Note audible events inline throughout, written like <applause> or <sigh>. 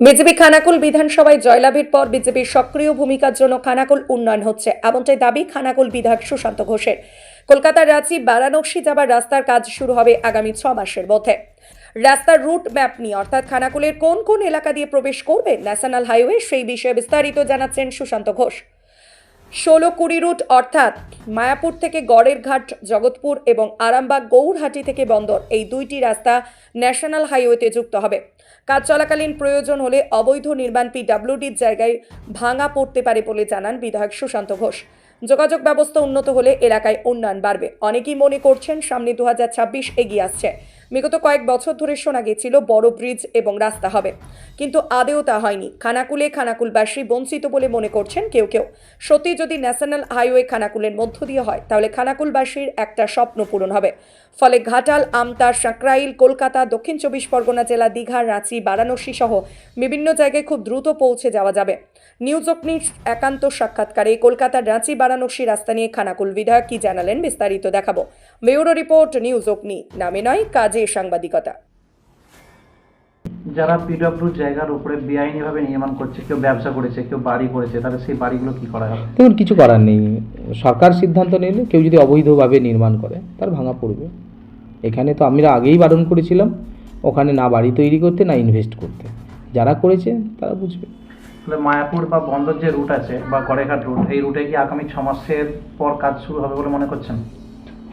BJP Khanakul বিধানসভায় জয়লাভের পর বিজেপির সক্রিয় ভূমিকার জন্য খানাকুল উন্নয়ন হচ্ছে। এমনটাই দাবি খানাকুল বিধায়ক সুশান্ত ঘোষের। কলকাতার রাঁচি, বারাণসী যাবার রাস্তার কাজ শুরু হবে আগামী ছ মাসের মধ্যে। রাস্তার রুট ম্যাপ নিয়ে, অর্থাৎ খানাকুলের কোন কোন এলাকা দিয়ে প্রবেশ করবে ন্যাশনাল হাইওয়ে, সেই বিষয়ে বিস্তারিত জানাচ্ছেন সুশান্ত ঘোষ। ষোলো কুড়ি রুট, অর্থাৎ মায়াপুর থেকে গড়ের ঘাট, জগৎপুর এবং আরামবাগ গৌরহাটি থেকে বন্দর, এই দুইটি রাস্তা ন্যাশনাল হাইওয়েতে যুক্ত হবে। কাজ চলাকালীন প্রয়োজন হলে অবৈধ নির্মাণ পিডাব্লিউডির জায়গায় ভাঙা পড়তে পারে বলে জানান বিধায়ক সুশান্ত ঘোষ। যোগাযোগ ব্যবস্থা উন্নত হলে এলাকায় উন্নয়ন বাড়বে। অনেকেই মনে করছেন সামনে দুহাজার ছাব্বিশ এগিয়ে আসছে। বিগত কয়েক বছর ধরে শোনা গেছিল, বড় ব্রিজ এবং রাস্তা হবে। কিন্তু আদেও তা হয়নি। খানাকুলে খানাকুলবাসী বঞ্চিত বলে মনে করছেন কেউ কেউ। সত্যি যদি ন্যাশনাল হাইওয়ে খানাকুলের মধ্য দিয়ে হয়, তাহলে খানাকুলবাসীর একটা স্বপ্ন পূরণ হবে। ফলে ঘাটাল, আমতা সাঁকরাইল কলকাতা, দক্ষিণ চব্বিশ পরগনা জেলা, দীঘা, রাঁচি, বারাণসী সহ বিভিন্ন জায়গায় খুব দ্রুত পৌঁছে যাওয়া যাবে। নিউজ অগ্নির একান্ত সাক্ষাৎকারে কলকাতার রাঁচি বারাণসী রাস্তা নিয়ে খানাকুল বিধায়ক কি জানালেন বিস্তারিত দেখাবো। ব্যুরো রিপোর্ট নিউজ অগ্নি। নামে নয় কাজে সাংবাদিকতা। যারা পিডব্লিউ জায়গার উপরে বেআইনিভাবে নির্মাণ করছে কেউ ব্যবসা করেছে কেউ বাড়ি করেছে তাহলে সেই বাড়িগুলো কি করা হবে? দেখুন কিছু করার নেই। সরকার সিদ্ধান্ত নিলে কেউ যদি অবৈধভাবে নির্মাণ করে তার ভাঙা পড়বে। এখানে তো আমরা আগেই বারণ করেছিলাম ওখানে না বাড়ি তৈরি করতে না ইনভেস্ট করতে। যারা করেছে তারা বুঝবে। তাহলে মায়াপুর বা বন্দর যে রুট আছে বা গড়েঘাট রুট এই রুটে কি আগামী ছ মাসের পর কাজ শুরু হবে বলে মনে করছেন?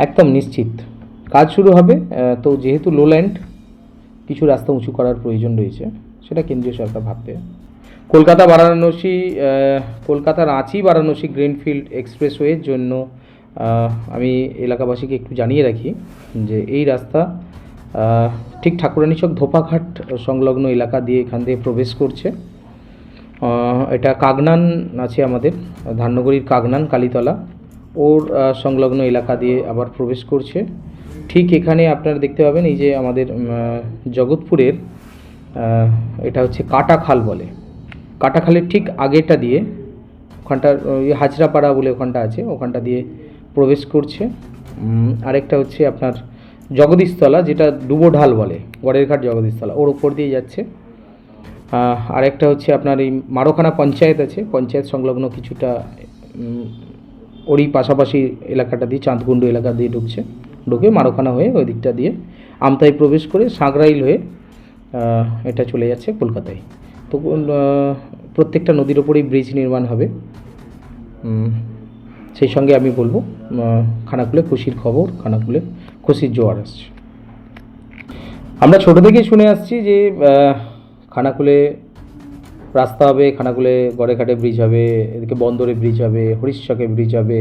একদম নিশ্চিত। কাজ শুরু হবে তো যেহেতু লোল্যান্ড কিছু রাস্তা উঁচু করার প্রয়োজন রয়েছে, সেটা কেন্দ্রীয় সরকার ভাববে। কলকাতা বারাণসী কলকাতা রাঁচি বারাণসী গ্রিনফিল্ড এক্সপ্রেসওয়ের জন্য আমি এলাকাবাসীকে একটু জানিয়ে রাখি যে এই রাস্তা ঠিক ঠাকুরানীচক ধোপাঘাট সংলগ্ন এলাকা দিয়ে এখান দিয়ে প্রবেশ করছে। এটা কাগনান আছে আমাদের ধান্যগরীর কাগনান, কালীতলা। ওর সংলগ্ন এলাকা দিয়ে আবার প্রবেশ করছে। ঠিক এখানে আপনারা দেখতে পাবেন এই যে আমাদের জগৎপুরের এটা হচ্ছে কাটাখাল বলে। কাটাখালের ঠিক আগেটা দিয়ে ওখানটা হাজরাপাড়া বলে ওখানটা আছে, ওখানটা দিয়ে প্রবেশ করছে। আরেকটা হচ্ছে আপনার জগদীশতলা, যেটা ডুবোঢাল বলে গড়ের ঘাট জগদীশতলা, ওর উপর দিয়ে যাচ্ছে। আরেকটা হচ্ছে আপনার এই মারোখানা পঞ্চায়েত আছে, পঞ্চায়েত সংলগ্ন কিছুটা ওরই পাশাপাশি এলাকাটা দিয়ে, চাঁদকুণ্ডু এলাকা দিয়ে ঢুকছে, ঢুকে মারোখানা হয়ে ওই দিকটা দিয়ে আমতায় প্রবেশ করে সাঁকরাইল হয়ে এটা চলে যাচ্ছে কলকাতায়। তো প্রত্যেকটা নদীর ওপরেই ব্রিজ নির্মাণ হবে। সেই সঙ্গে আমি বলব খানাকুলে খুশির খবর, খানাকুলে খুশির জোয়ার আসছে। আমরা ছোটো থেকেই শুনে আসছি যে খানাকুলে রাস্তা হবে, খানাকুলে গড়েঘাটে ব্রিজ হবে, এদিকে বন্দরে ব্রিজ হবে, হরিশচকে ব্রিজ হবে,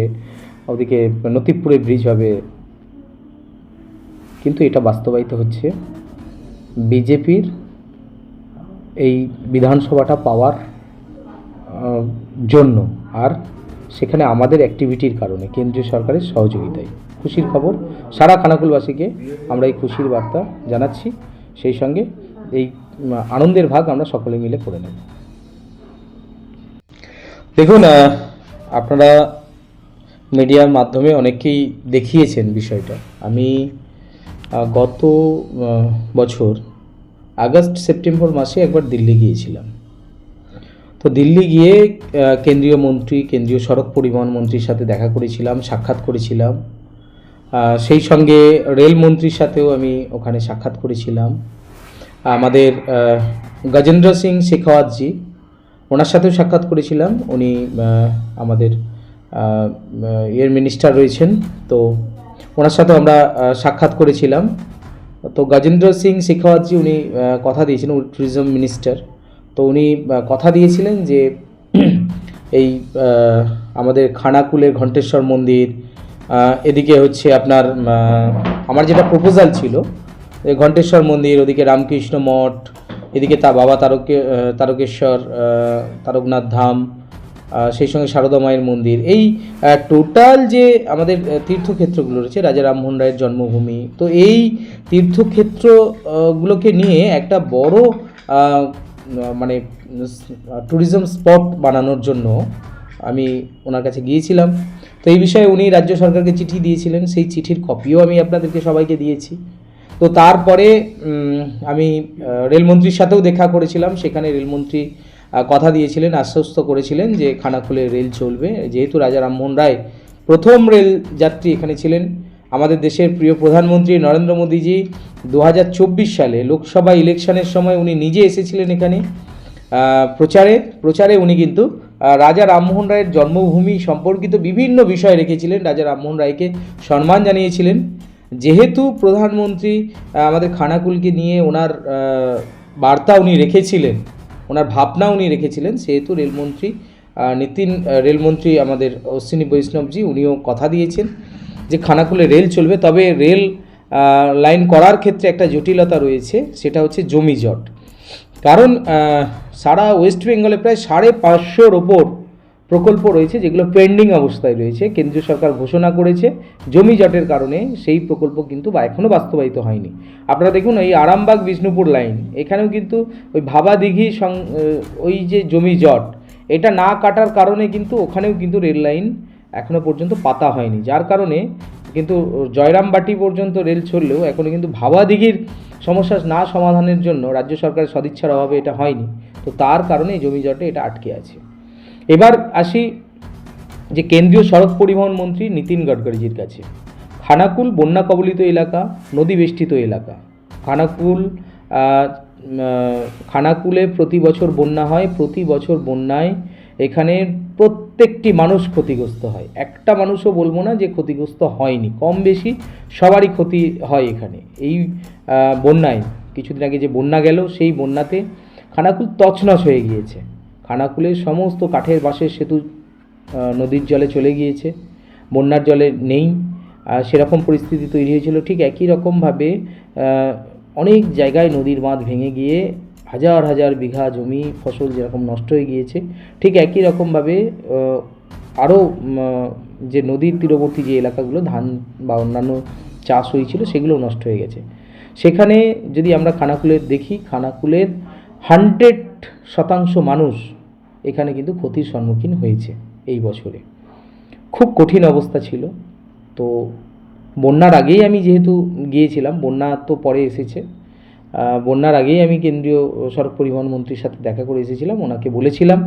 ওদিকে নতিবপুরে ব্রিজ হবে। কিন্তু এটা বাস্তবায়িত হচ্ছে বিজেপির এই বিধানসভাটা পাওয়ার জন্য। আর সেখানে আমাদের অ্যাক্টিভিটির কারণে কেন্দ্রীয় সরকারের সহযোগিতায়। খুশির খবর, সারা খানাকুলবাসীকে আমরা এই খুশির বার্তা জানাচ্ছি। সেই সঙ্গে এই আনন্দের ভাগ আমরা সকলে মিলে করে নেব। দেখুন আপনারা মিডিয়ার মাধ্যমে অনেকেই দেখিয়েছেন বিষয়টা। আমি গত বছর আগস্ট, সেপ্টেম্বর মাসে একবার দিল্লি গিয়েছিলাম। তো দিল্লি গিয়ে কেন্দ্রীয় মন্ত্রী, কেন্দ্রীয় সড়ক পরিবহন মন্ত্রীর সাথে দেখা করেছিলাম, সাক্ষাৎ করেছিলাম। সেই সঙ্গে রেল মন্ত্রীর সাথেও আমি ওখানে সাক্ষাৎ করেছিলাম। আমাদের গজেন্দ্র সিং শেখাওয়াতজি, ওনার সাথেও সাক্ষাৎ করেছিলাম। উনি আমাদের এর মিনিস্টার রয়েছেন। তো ওনার সাথেও আমরা সাক্ষাৎ করেছিলাম। তো গজেন্দ্র সিং শেখাওয়াতজি উনি কথা দিয়েছিলেন ট্যুরিজম মিনিস্টার তো উনি কথা দিয়েছিলেন যে <clears throat> এই আমাদের খানাকুলের ঘণ্টেশ্বর মন্দির এদিকে হচ্ছে আপনার আমার যেটা প্রপোজাল ছিল ঘণ্টেশ্বর মন্দির ওদিকে রামকৃষ্ণ মঠ এদিকে তা বাবা তারকে তারকেশ্বর তারকনাথ ধাম সেই সঙ্গে সারদা মায়ের মন্দির। এই টোটাল যে আমাদের তীর্থক্ষেত্রগুলো রয়েছে রাজা রামমোহন রায়ের জন্মভূমি তো এই তীর্থক্ষেত্র আহ, গুলোকে নিয়ে একটা বড় মানে ট্যুরিজম স্পট বানানোর জন্য আমি ওনার কাছে গিয়েছিলাম। তো এই বিষয়ে উনি রাজ্য সরকারকে চিঠি দিয়েছিলেন সেই চিঠির কপিও আমি আপনাদেরকে সবাইকে দিয়েছি। তো তারপরে আমি রেলমন্ত্রীর সাথেও দেখা করেছিলাম। সেখানে রেলমন্ত্রী কথা দিয়েছিলেন, আশ্বস্ত করেছিলেন যে খানাকুলে রেল চলবে। যেহেতু রাজা রামমোহন রায় প্রথম রেল যাত্রী এখানে ছিলেন, আমাদের দেশের প্রিয় প্রধানমন্ত্রী নরেন্দ্র মোদীজি দু হাজার চব্বিশ সালে লোকসভা ইলেকশনের সময় উনি নিজে এসেছিলেন এখানে প্রচারে। প্রচারে উনি কিন্তু রাজা রামমোহন রায়ের জন্মভূমি সম্পর্কিত বিভিন্ন বিষয় রেখেছিলেন। রাজা রামমোহন রায়কে সম্মান জানিয়েছিলেন। যেহেতু প্রধানমন্ত্রী আমাদের খানাকুলকে নিয়ে ওনার বার্তা উনি রেখেছিলেন, ওনার ভাবনা উনি রেখেছিলেন, সেহেতু রেলমন্ত্রী নীতিন রেলমন্ত্রী আমাদের অশ্বিনী বৈষ্ণবজি উনিও কথা দিয়েছেন যে খানাকুলে রেল চলবে, তবে রেল লাইন করার ক্ষেত্রে একটা জটিলতা রয়েছে, সেটা হচ্ছে জমি জট। কারণ সারা ওয়েস্ট বেঙ্গলে প্রায় সাড়ে পাঁচশোর ওপর প্রকল্প রয়েছে যেগুলো পেন্ডিং অবস্থায় রয়েছে, কেন্দ্রীয় সরকার ঘোষণা করেছে, জমি জটের কারণে সেই প্রকল্প কিন্তু বা এখনও বাস্তবায়িত হয়নি। আপনারা দেখুন এই আরামবাগ বিষ্ণুপুর লাইন এখানেও কিন্তু ওই ভাবা দিঘি ওই যে জমি জট, এটা না কাটার কারণে কিন্তু ওখানেও কিন্তু রেল লাইন এখনও পর্যন্ত পাতা হয়নি। যার কারণে কিন্তু জয়রামবাটি পর্যন্ত রেল চললেও এখনও কিন্তু ভাবা দিঘির সমস্যা না সমাধানের জন্য রাজ্য সরকারের সদিচ্ছার অভাবে এটা হয়নি। তো তার কারণে জমি জটে এটা আটকে আছে। এবার আসি যে কেন্দ্রীয় সড়ক পরিবহন মন্ত্রী নীতিন গডকরিজির কাছে। খানাকুল বন্যা কবলিত এলাকা, নদী বেষ্টিত এলাকা। খানাকুল খানাকুলে প্রতি বছর বন্যা হয়, প্রতি বছর বন্যায় এখানে প্রত্যেকটি মানুষ ক্ষতিগ্রস্ত হয়। একটা মানুষও বলব না যে ক্ষতিগ্রস্ত হয়নি, কম বেশি সবারই ক্ষতি হয় এখানে। এই বন্যায়, কিছুদিন আগে যে বন্যা গেল, সেই বন্যাতে খানাকুল তছনছ হয়ে গিয়েছে। খানাকুলের সমস্ত কাঠের বাঁশের সেতু নদীর জলে চলে গিয়েছে। বন্যার জলে নেই। সেরকম পরিস্থিতি তৈরি হয়েছিল। ঠিক একই রকমভাবে অনেক জায়গায় নদীর বাঁধ ভেঙে গিয়ে হাজার হাজার বিঘা জমি, ফসল যেরকম নষ্ট হয়ে গিয়েছে, ঠিক একই রকমভাবে আরও যে নদীর তীরবর্তী যে এলাকাগুলো, ধান বা অন্যান্য চাষ হয়েছিল সেগুলো নষ্ট হয়ে গেছে। সেখানে যদি আমরা খানাকুলের দেখি, খানাকুলের হান্ড্রেড শতাংশ মানুষ এখানে কিন্তু ক্ষতির সম্মুখীন হয়েছে এই বছরে। খুব কঠিন অবস্থা ছিল। তো বন্যার আগেই আমি যেহেতু গিয়েছিলাম, বন্যা তো পরে এসেছে। বন্যার আগেই আমি কেন্দ্রীয় সড়ক পরিবহন মন্ত্রীর সাথে দেখা করে এসেছিলাম। ওনাকে বলেছিলাম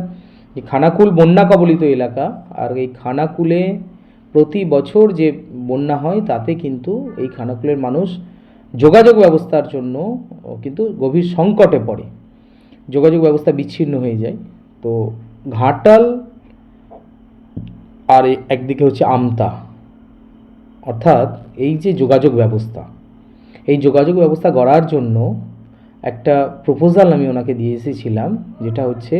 যে খানাকুল বন্যা কবলিত এলাকা, আর এই খানাকুলে প্রতি বছর যে বন্যা হয়, তাতে কিন্তু এই খানাকুলের মানুষ যোগাযোগ ব্যবস্থার জন্য কিন্তু গভীর সংকটে পড়ে। যোগাযোগ ব্যবস্থা বিচ্ছিন্ন হয়ে যায়। তো ঘাটাল আর একদিকে হচ্ছে আমতা। অর্থাৎ এই যে যোগাযোগ ব্যবস্থা, এই যোগাযোগ ব্যবস্থা গড়ার জন্য একটা প্রপোজাল আমি ওনাকে দিয়ে এসেছিলাম, যেটা হচ্ছে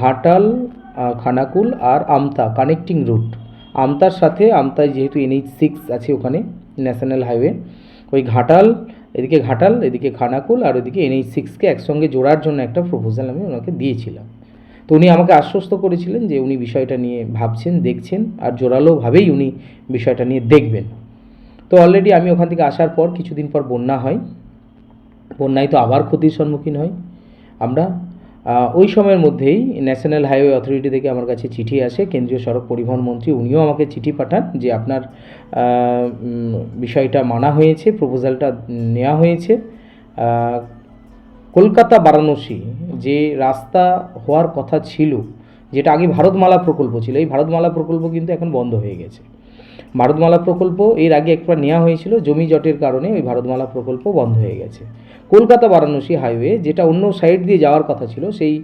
ঘাটাল খানাকুল আর আমতা কানেক্টিং রুট আমতার সাথে, আমতায় যেহেতু এনএইচ সিক্স আছে ওখানে, ন্যাশনাল হাইওয়ে, ওই ঘাটাল এদিকে ঘাটাল, এদিকে খানাকুল আর ওদিকে এনএইচ সিক্সকে একসঙ্গে জোড়ার জন্য একটা প্রপোজাল আমি ওনাকে দিয়েছিলাম। তো উনি আমাকে আশ্বস্ত করেছিলেন যে উনি বিষয়টা নিয়ে ভাবছেন, দেখছেন আর জোরালোভাবেই উনি বিষয়টা নিয়ে দেখবেন। তো অলরেডি আমি ওখান থেকে আসার পর কিছুদিন পর বন্যা হয়। বন্যায় তো আবার ক্ষতির সম্মুখীন হয় আমরা ওই সময়ের মধ্যেই ন্যাশনাল হাইওয়ে অথরিটি থেকে আমার কাছে চিঠি আসে, কেন্দ্রীয় সড়ক পরিবহন মন্ত্রী, উনিও আমাকে চিঠি পাঠান যে আপনার বিষয়টা মানা হয়েছে প্রপোজালটা নেওয়া হয়েছে। কলকাতা বারাণসী যে রাস্তা হওয়ার কথা ছিল, যেটা আগে ভারতমালা প্রকল্প ছিল, এই ভারতমালা প্রকল্প কিন্তু এখন বন্ধ হয়ে গেছে। ভারতমালা প্রকল্প এর আগে একবার নেওয়া হয়েছিল। জমি জটের কারণে ওই ভারতমালা প্রকল্প বন্ধ হয়ে গেছে। কলকাতা বারাণসী হাইওয়ে, যেটা অন্য সাইড দিয়ে যাওয়ার কথা ছিল, সেই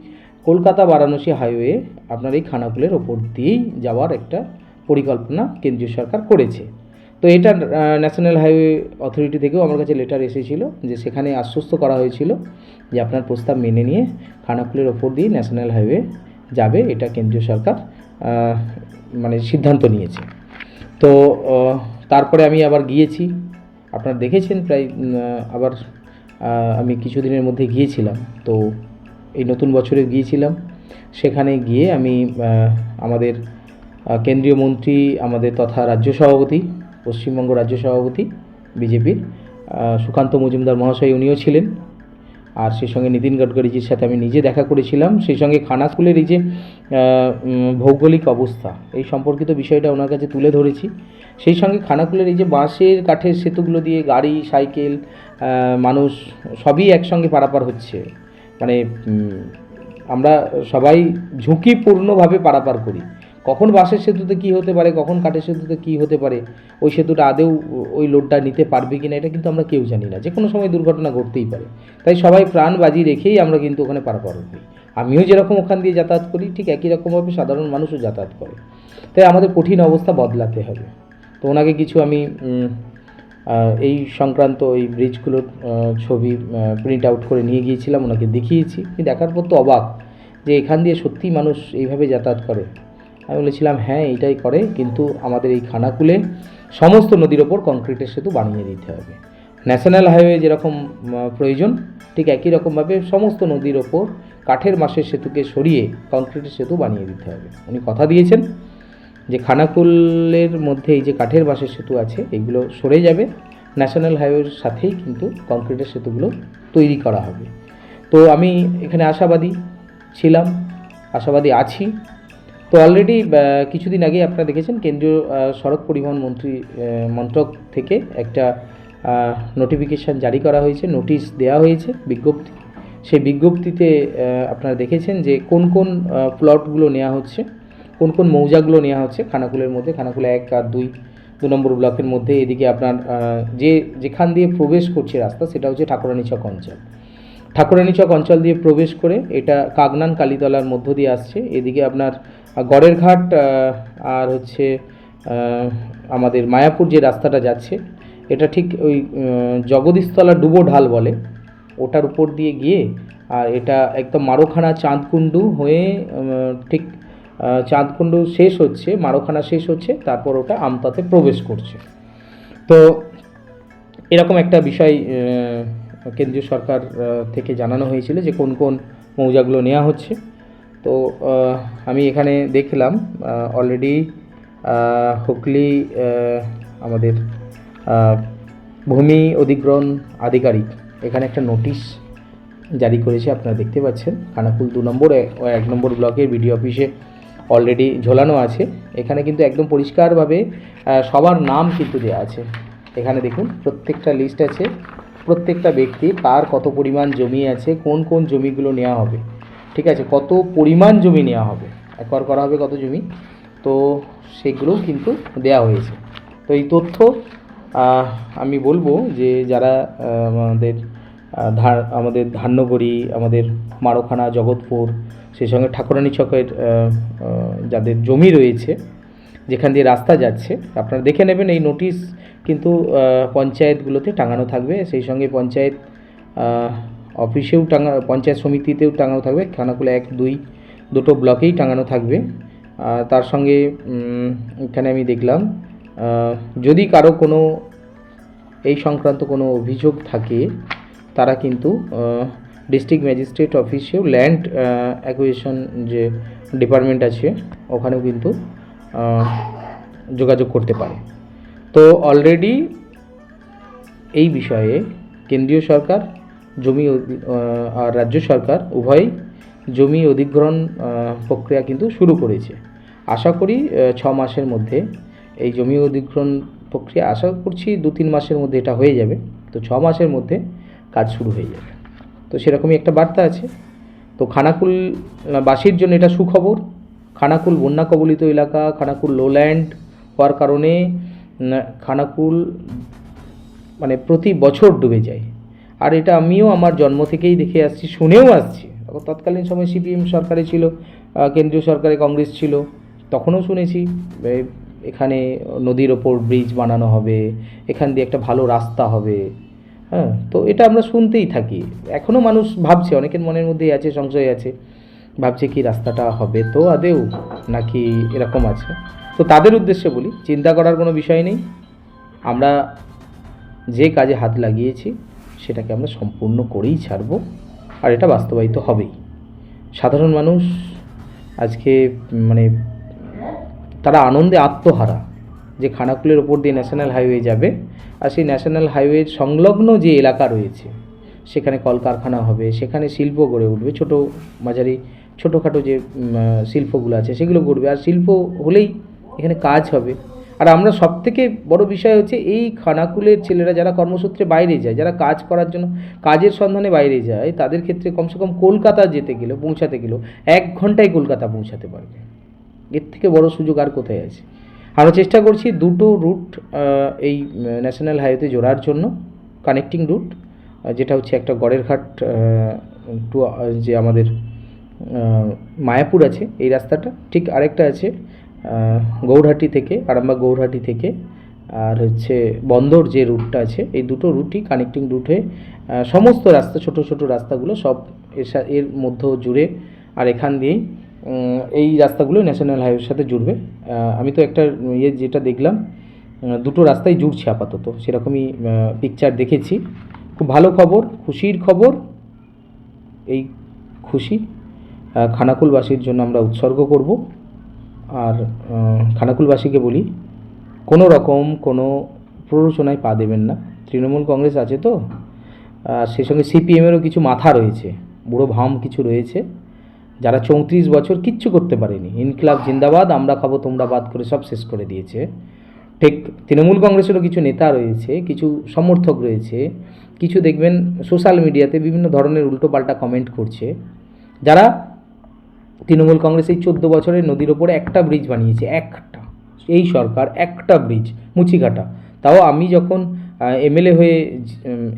কলকাতা বারাণসী হাইওয়ে আপনার এই খানাকুলের ওপর দিয়েই যাওয়ার একটা পরিকল্পনা কেন্দ্রীয় সরকার করেছে। তো এটা ন্যাশনাল হাইওয়ে অথরিটি থেকেও আমার কাছে লেটার এসেছিল যে সেখানে আশ্বস্ত করা হয়েছিল যে আপনার প্রস্তাব মেনে নিয়ে খানাকুলের ওপর দিয়ে ন্যাশনাল হাইওয়ে যাবে, এটা কেন্দ্রীয় সরকার মানে সিদ্ধান্ত নিয়েছে। তো তারপরে আমি আবার গিয়েছি। আপনারা দেখেছেন প্রায় আবার আমি কিছুদিনের মধ্যে গিয়েছিলাম। তো এই নতুন বছরে গিয়েছিলাম। সেখানে গিয়ে আমি আমাদের কেন্দ্রীয় মন্ত্রী, আমাদের তথা রাজ্য সভাপতি, পশ্চিমবঙ্গ রাজ্য সভাপতি, বিজেপির সুকান্ত মজুমদার মহাশয় উনিও ছিলেন। আর সেই সঙ্গে নীতিন গডকরিজির সাথে আমি নিজে দেখা করেছিলাম। সেই সঙ্গে খানাকুলের এই যে ভৌগোলিক অবস্থা, এই সম্পর্কিত বিষয়টা ওনার কাছে তুলে ধরেছি। সেই সঙ্গে খানাকুলের এই যে বাঁশের কাঠের সেতুগুলো দিয়ে গাড়ি, সাইকেল মানুষ সবই একসঙ্গে পারাপার হচ্ছে। মানে আমরা সবাই ঝুঁকিপূর্ণভাবে পারাপার করি। কখন বাসের সেতুতে কি হতে পারে, কখন কাঠের সেতুতে কি হতে পারে, ওই সেতুটা আদেও ওই লোডটা নিতে পারবে কি না এটা কিন্তু আমরা কেউ জানি না। যে কোনো সময় দুর্ঘটনা ঘটতেই পারে। তাই সবাই প্রাণ বাজি রেখেই আমরা কিন্তু ওখানে পারাপার হই। আমিও যেরকম ওখান দিয়ে যাতায়াত করি, ঠিক একই রকমভাবে সাধারণ মানুষও যাতায়াত করে। তাই আমাদের কঠিন অবস্থা বদলাতে হবে। তো ওনাকে কিছু আমি এই সংক্রান্ত এই ব্রিজগুলোর ছবি প্রিন্ট আউট করে নিয়ে গিয়েছিলাম, ওনাকে দেখিয়েছি। দেখার পর তো অবাক যে এখান দিয়ে সত্যিই মানুষ এইভাবে যাতায়াত করে। আমি বলেছিলাম হ্যাঁ এইটাই করে, কিন্তু আমাদের এই খানাকুলে সমস্ত নদীর ওপর কংক্রিটের সেতু বানিয়ে দিতে হবে। ন্যাশনাল হাইওয়ে যেরকম প্রয়োজন, ঠিক একই রকমভাবে সমস্ত নদীর ওপর কাঠের মাসের সেতুকে সরিয়ে কংক্রিটের সেতু বানিয়ে দিতে হবে। উনি কথা দিয়েছেন যে খানাকুলের মধ্যে এই যে কাঠের বাঁশের সেতু আছে এগুলো সরে যাবে। ন্যাশনাল হাইওয়ের সাথেই কিন্তু কংক্রিটের সেতুগুলো তৈরি করা হবে। তো আমি এখানে আশাবাদী ছিলাম, আশাবাদী আছি। তো অলরেডি কিছুদিন আগে আপনারা দেখেছেন কেন্দ্রীয় সড়ক পরিবহন মন্ত্রী মন্ত্রক থেকে একটা নোটিফিকেশান জারি করা হয়েছে নোটিশ দেওয়া হয়েছে বিজ্ঞপ্তি। সেই বিজ্ঞপ্তিতে আপনারা দেখেছেন যে কোন কোন প্লটগুলো নেওয়া হচ্ছে, কোন কোন মৌজাগুলো নেওয়া হচ্ছে, খানাকুলের মধ্যে, খানাকুলে এক আর দুই, দু নম্বর ব্লকের মধ্যে, এদিকে আপনার যে, যেখান দিয়ে প্রবেশ করছে রাস্তা, সেটা হচ্ছে ঠাকুরানীচক অঞ্চল। ঠাকুরানীচক অঞ্চল দিয়ে প্রবেশ করে এটা কাগনান কালীতলার মধ্য দিয়ে আসছে, এদিকে আপনার গড়ের ঘাট আর হচ্ছে আমাদের মায়াপুর যে রাস্তাটা যাচ্ছে, এটা ঠিক ওই জগদীশতলা ডুবো ঢাল বলে। ওটার উপর দিয়ে গিয়ে, আর এটা একদম মারোখানা চাঁদকুণ্ডু হয়ে ঠিক চাঁদকুণ্ডু শেষ হচ্ছে, মারোখানা শেষ হচ্ছে, তারপর ওটা আমতাতে প্রবেশ করছে। তো এরকম একটা বিষয় কেন্দ্রীয় সরকার থেকে জানানো হয়েছিল যে কোন কোন মৌজাগুলো নেওয়া হচ্ছে। তো আমি এখানে দেখলাম অলরেডি হুগলি আমাদের ভূমি অধিগ্রহণ আধিকারিক এখানে একটা নোটিশ জারি করেছে, আপনারা দেখতে পাচ্ছেন। খানাকুল দু নম্বর ও, এক নম্বর ব্লকের বিডিও অফিসে অলরেডি ঝোলানো আছে। এখানে কিন্তু একদম পরিষ্কারভাবে সবার নাম কিন্তু দেওয়া আছে। এখানে দেখুন, প্রত্যেকটা লিস্ট আছে, প্রত্যেকটা ব্যক্তি কার কত পরিমাণ জমি আছে, কোন কোন জমিগুলো নেওয়া হবে। ঠিক আছে কত পরিমাণ জমি নেওয়া হবে? একবার করা হবে কত জমি? তো সেগুলোও কিন্তু দেওয়া হয়েছে। তো এই তথ্য আমি বলব যে যারা আমাদের আহ, ধা আমাদের ধান্যগড়ি আমাদের মারোখানা জগৎপুর সেই সঙ্গে ঠাকুরানী চকের যাদের জমি রয়েছে যেখান দিয়ে রাস্তা যাচ্ছে আপনারা দেখে নেবেন এই নোটিশ কিন্তু পঞ্চায়েতগুলোতে টাঙানো থাকবে। সেই সঙ্গে পঞ্চায়েত অফিসেও টাঙা, পঞ্চায়েত সমিতিতেও টাঙানো থাকবে। খানাকুলে এক, দুই, দুটো ব্লকেই টাঙানো থাকবে। তার সঙ্গে এখানে আমি দেখলাম যদি কারও কোনো এই সংক্রান্ত কোনো অভিযোগ থাকে, তারা কিন্তু ডিস্ট্রিক্ট ম্যাজিস্ট্রেট অফিসেও ল্যান্ড অ্যাকুইজিশন যে ডিপার্টমেন্ট আছে, ওখানেও কিন্তু যোগাযোগ করতে পারে। তো অলরেডি এই বিষয়ে কেন্দ্রীয় সরকার জমি আর রাজ্য সরকার উভয়ই জমি অধিগ্রহণ প্রক্রিয়া কিন্তু শুরু করেছে। আশা করি ছ মাসের মধ্যে এই জমি অধিগ্রহণ প্রক্রিয়া, আশা করছি দু তিন মাসের মধ্যে এটা হয়ে যাবে। তো ছ মাসের মধ্যে কাজ শুরু হয়ে যাবে। তো সেরকমই একটা বার্তা আছে। তো খানাকুল বাসীর জন্য এটা সুখবর। খানাকুল, বন্যা কবলিত এলাকা, খানাকুল লোল্যান্ড হওয়ার কারণে খানাকুল মানে প্রতি বছর ডুবে যায়। আর এটা আমিও আমার জন্ম থেকেই দেখে আসছি, শুনেও আসছি। তৎকালীন সময় সিপিএম সরকারে ছিল কেন্দ্রীয় সরকারে কংগ্রেস ছিল, তখনও শুনেছি এখানে নদীর ওপর ব্রিজ বানানো হবে, এখান দিয়ে একটা ভালো রাস্তা হবে। হ্যাঁ তো এটা আমরা শুনতেই থাকি। এখনও মানুষ ভাবছে, অনেকের মনের মধ্যেই আছে, সংশয় আছে, ভাবছে কি রাস্তাটা হবে তো আদেও নাকি এরকম আছে। তো তাদের উদ্দেশ্যে বলি, চিন্তা করার কোনো বিষয় নেই। আমরা যে কাজে হাত লাগিয়েছি সেটাকে আমরা সম্পূর্ণ করেই ছাড়বো। আর এটা বাস্তবায়িত হবেই। সাধারণ মানুষ আজকে মানে তারা আনন্দে আত্মহারা যে খানাকুলের ওপর দিয়ে ন্যাশনাল হাইওয়ে যাবে আর সেই ন্যাশনাল হাইওয়ের সংলগ্ন যে এলাকা রয়েছে, সেখানে কলকারখানা হবে, সেখানে শিল্প গড়ে উঠবে। ছোট মাঝারি, ছোটোখাটো যে শিল্পগুলো আছে সেগুলো গড়বে। আর শিল্প হলেই এখানে কাজ হবে। আর আমরা সব থেকে বড় বিষয় হচ্ছে এই খানাকুলের ছেলেরা যারা কর্মসূত্রে বাইরে যায়, যারা কাজ করার জন্য, কাজের সন্ধানে বাইরে যায়, তাদের ক্ষেত্রে কমসে কম কলকাতা যেতে গেলেও, পৌঁছাতে গেলেও এক ঘন্টায় কলকাতা পৌঁছাতে পারবে। এর থেকে বড় সুযোগ আর কোথায় আছে? আমরা চেষ্টা করছি দুটো রুট এই ন্যাশনাল হাইওয়েতে জোড়ার জন্য, কানেক্টিং রুট যেটা হচ্ছে একটা গড়েরঘাট টু যে আমাদের মায়াপুর আছে, এই রাস্তাটা। ঠিক আরেকটা আছে গৌরহাটি থেকে, আরামবাগ গৌরহাটি থেকে, আর হচ্ছে বন্দর যে রুটটা আছে, এই দুটো রুটই কানেক্টিং রুটে সমস্ত রাস্তা, ছোট ছোট রাস্তাগুলো সব এর এর মধ্য জুড়ে, আর এখান দিয়েই এই রাস্তাগুলো ন্যাশনাল হাইওয়ের সাথে জুড়বে। আমি তো একটা ইয়ে যেটা দেখলাম দুটো রাস্তাই জুড়ছে আপাতত, সেরকমই পিকচার দেখেছি। খুব ভালো খবর, খুশির খবর, এই খুশি খানাকুলবাসীর জন্য আমরা উৎসর্গ করব। আর খানাকুলবাসীকে বলি, কোনো রকম কোনো প্ররোচনায় পা দেবেন না। তৃণমূল কংগ্রেস আছে তো? আর সেই সঙ্গে সিপিএমেরও কিছু মাথা রয়েছে, বুড়ো ভাম কিছু রয়েছে, যারা চৌত্রিশ বছর কিচ্ছু করতে পারেনি। ইনকিলাব জিন্দাবাদ, আমরা খাব, তোমরা বাদ করে সব শেষ করে দিয়েছে। ঠিক তৃণমূল কংগ্রেসেরও কিছু নেতা রয়েছে, কিছু সমর্থক রয়েছে, কিছু দেখবেন সোশ্যাল মিডিয়াতে বিভিন্ন ধরনের উল্টোপাল্টা কমেন্ট করছে, যারা তৃণমূল কংগ্রেস এই চোদ্দ বছরের নদীর ওপরে একটা ব্রিজ বানিয়েছে, একটা। এই সরকার একটা ব্রিজ, মুচিঘাটা। তাও আমি যখন এমএলএ হয়ে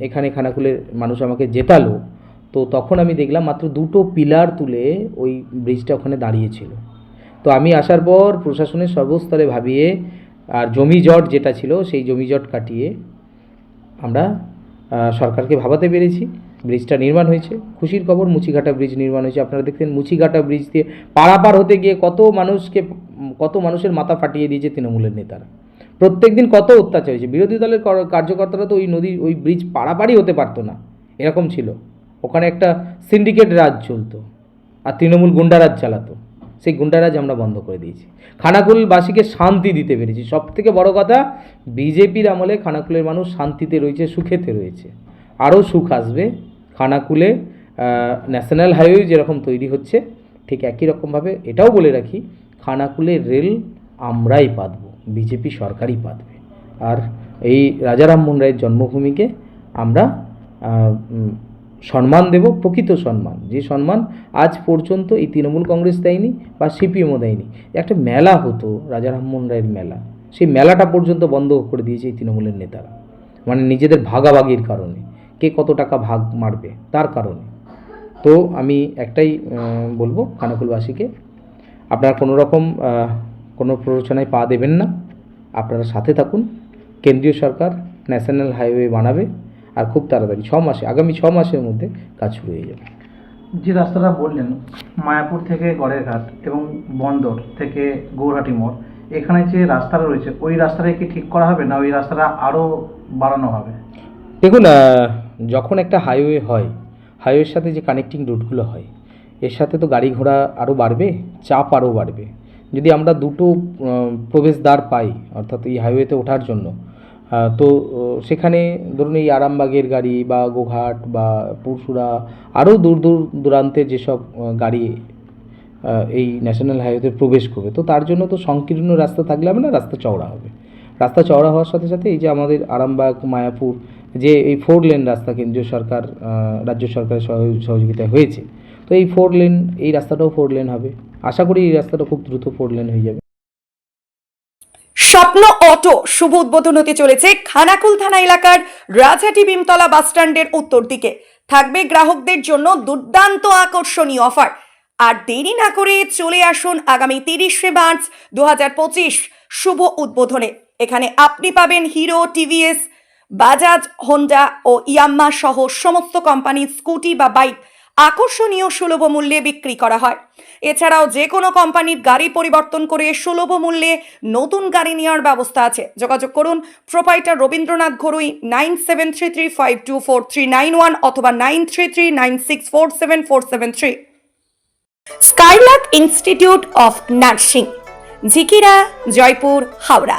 এখানে খানাকুলের মানুষ আমাকে জেতালো, তো তখন আমি দেখলাম মাত্র দুটো পিলার তুলে ওই ব্রিজটা ওখানে দাঁড়িয়েছিল। তো আমি আসার পর প্রশাসনের সর্বস্তরে ভাবিয়ে আর জমি জট যেটা ছিল সেই জমি জট কাটিয়ে আমরা সরকারকে ভাবাতে পেরেছি। ব্রিজটা নির্মাণ হয়েছে। খুশির খবর, মুচিঘাটা ব্রিজ নির্মাণ হয়েছে। আপনারা দেখতেন মুচিঘাটা ব্রিজ দিয়ে পারাপার হতে গিয়ে কত মানুষকে, কত মানুষের মাথা ফাটিয়ে দিয়েছে তৃণমূলের নেতারা। প্রত্যেকদিন কত অত্যাচার হয়েছে। বিরোধী দলের কার্যকর্তারা তো ওই নদী, ওই ব্রিজ পারাপারই হতে পারতো না। এরকম ছিল। ওখানে একটা সিন্ডিকেট রাজ চলতো। আর তৃণমূল গুন্ডারাজ চালাতো। সেই গুন্ডারাজ আমরা বন্ধ করে দিয়েছি। খানাকুলবাসীকে শান্তি দিতে পেরেছি। সব থেকে বড় কথা, বিজেপির আমলে খানাকুলের মানুষ শান্তিতে রয়েছে, সুখেতে রয়েছে। আরও সুখ আসবে। খানাকুলে ন্যাশনাল হাইওয়ে যেরকম তৈরি হচ্ছে, ঠিক একই রকমভাবে এটাও বলে রাখি, খানাকুলে রেল আমরাই পাতবো, বিজেপি সরকারই পাতবে। আর এই রাজা রামমোহন রায়ের জন্মভূমিকে আমরা সম্মান দেব, প্রকৃত সম্মান। যে সম্মান আজ পর্যন্ত এই তৃণমূল কংগ্রেস দেয়নি বা সিপিএমও দেয়নি। একটা মেলা হতো রাজা রামমোহন রায়ের মেলা। সেই মেলাটা পর্যন্ত বন্ধ করে দিয়েছে এই তৃণমূলের নেতারা। মানে নিজেদের ভাগাভাগির কারণে। কে কত টাকা ভাগ মারবে? তার কারণে। তো আমি একটাই বলব খানাকুলবাসীকে আপনারা কোনো রকম কোনো প্ররোচনায় পা দেবেন না। আপনারা সাথে থাকুন। কেন্দ্রীয় সরকার ন্যাশনাল হাইওয়ে বানাবে আর খুব তাড়াতাড়ি ছ মাসে আগামী ছ মাসের মধ্যে কাজ শুরু হয়ে যাবে। যে রাস্তাটা বললেন মায়াপুর থেকে গড়েরঘাট এবং বন্দর থেকে গৌরহাটি মোড় এখানে যে রাস্তাটা রয়েছে ওই রাস্তাটা কি ঠিক করা হবে না ওই রাস্তাটা আরও বাড়ানো হবে? দেখুন যখন একটা হাইওয়ে হয় হাইওয়ের সাথে যে কানেক্টিং রুটগুলো হয়, এর সাথে তো গাড়ি ঘোড়া আরও বাড়বে, চাপ আরও বাড়বে। যদি আমরা দুটো প্রবেশদ্বার পাই, অর্থাৎ এই হাইওয়েতে ওঠার জন্য তো সেখানে ধরুন এই আরামবাগের গাড়ি বা গোঘাট বা পুরসুরা আরও দূর দূর দূরান্তের যেসব গাড়ি এই ন্যাশনাল হাইওয়েতে প্রবেশ করবে, তো তার জন্য তো সংকীর্ণ রাস্তা থাকলে হবে না, রাস্তা চওড়া হবে। রাস্তা চওড়া হওয়ার সাথে সাথে এই যে আমাদের আরামবাগ, মায়াপুর যে এই ফোর লেন রাস্তা কেন্দ্রীয় সরকার রাজ্য সরকারের সহ- সহযোগিতায় হয়েছে। তো এই ফোর লেন এই রাস্তাটাও ফোর লেন হবে। আশা করি এই রাস্তাটা খুব দ্রুত ফোর লেন হয়ে যাবে। স্বপ্ন অটো শুভ উদ্বোধন হতে চলেছে খানাকুল থানা এলাকার রাজহাটি ভীমতলা বাসস্ট্যান্ডের উত্তর দিকে। থাকবে গ্রাহকদের জন্য দুর্দান্ত আকর্ষণীয় অফার। আর দেরি না করে চলে আসুন আগামী তিরিশে মার্চ দু হাজার পঁচিশ শুভ উদ্বোধনে। এখানে আপনি পাবেন হিরো, টিভিএস বাজাজ, হোন্ডা ও ইয়াম্মা সহ সমস্ত কোম্পানির স্কুটি বা বাইক আকর্ষণীয় সুলভ মূল্যে বিক্রি করা হয়। এছাড়াও যে কোনো কোম্পানির গাড়ি পরিবর্তন করে সুলভ মূল্যে নতুন গাড়ি নেওয়ার ব্যবস্থা আছে। যোগাযোগ করুন proprietor Rabindranath Gharui nine seven three three five two four three nine one অথবা nine three three nine six four seven four seven three. Skylark institute of nursing, Jhikira, Joypur, Howrah.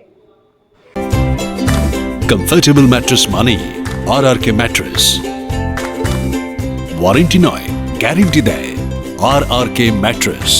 Comfortable mattress মানেই R R K mattress warranty নয় guarantee দেয় R R K mattress